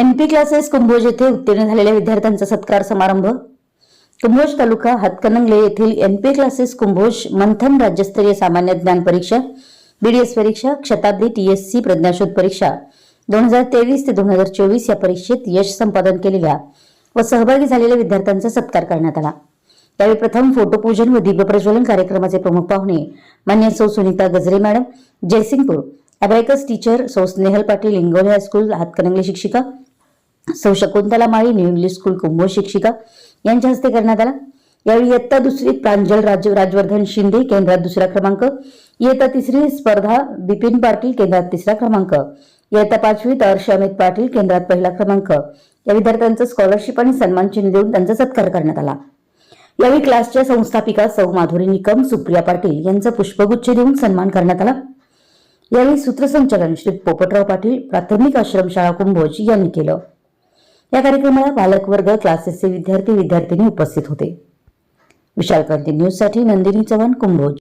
NP classes Kumbhoj येथे उत्तीर्ण झालेल्या विद्यार्थ्यांचा सत्कार समारंभ. कुंभोज तालुका हातकणंगले येथील एनपी क्लासेस कुंभोज मंथन राज्यस्तरीय सामान्य ज्ञान परीक्षा बीडीएस परीक्षा शताब्दी टीएससी प्रज्ञाशोध परीक्षा दोन हजार तेवीस ते दोन हजार चोवीस या परीक्षेत यश संपादन केलेल्या व सहभागी झालेल्या विद्यार्थ्यांचा सत्कार करण्यात आला. त्यावेळी प्रथम फोटोपूजन व दीपप्रज्वलन कार्यक्रमाचे प्रमुख पाहुणे मान्य सौ सुनीता गजरे मॅडम जयसिंगपूर अबॅकस टीचर सौ स्नेहल पाटील इंगोले हायस्कूल हातकणंगले शिक्षिका सौ Shakuntala Mali new English school Kumbho शिक्षिका. यांच्या हस्ते करण्यात आला. यावेळी इयत्ता दुसरी प्रांजल राज राजवर्धन शिंदे केंद्रात दुसरा क्रमांक. इयत्ता तिसरी स्पर्धा बिपिन पाटील केंद्रात तिसरा क्रमांक. इयत्ता पाचवीत अर्ष अमित पाटील केंद्रात पहिला क्रमांक. या विद्यार्थ्यांचं स्कॉलरशिप आणि सन्मान चिन्ह देऊन त्यांचा सत्कार करण्यात आला. यावेळी क्लासच्या संस्थापिका सौ माधुरी निकम सुप्रिया पाटील यांचा पुष्पगुच्छ देऊन सन्मान करण्यात आला. यावेळी सूत्रसंचालन श्री पोपटराव पाटील प्राथमिक आश्रमशाळा कुंभोज यांनी केलं. या कार्यक्रमाला पालकवर्ग क्लासेसचे विद्यार्थी विद्यार्थिनी उपस्थित होते. विशाल क्रांती न्यूजसाठी नंदिनी चव्हाण कुंभोज.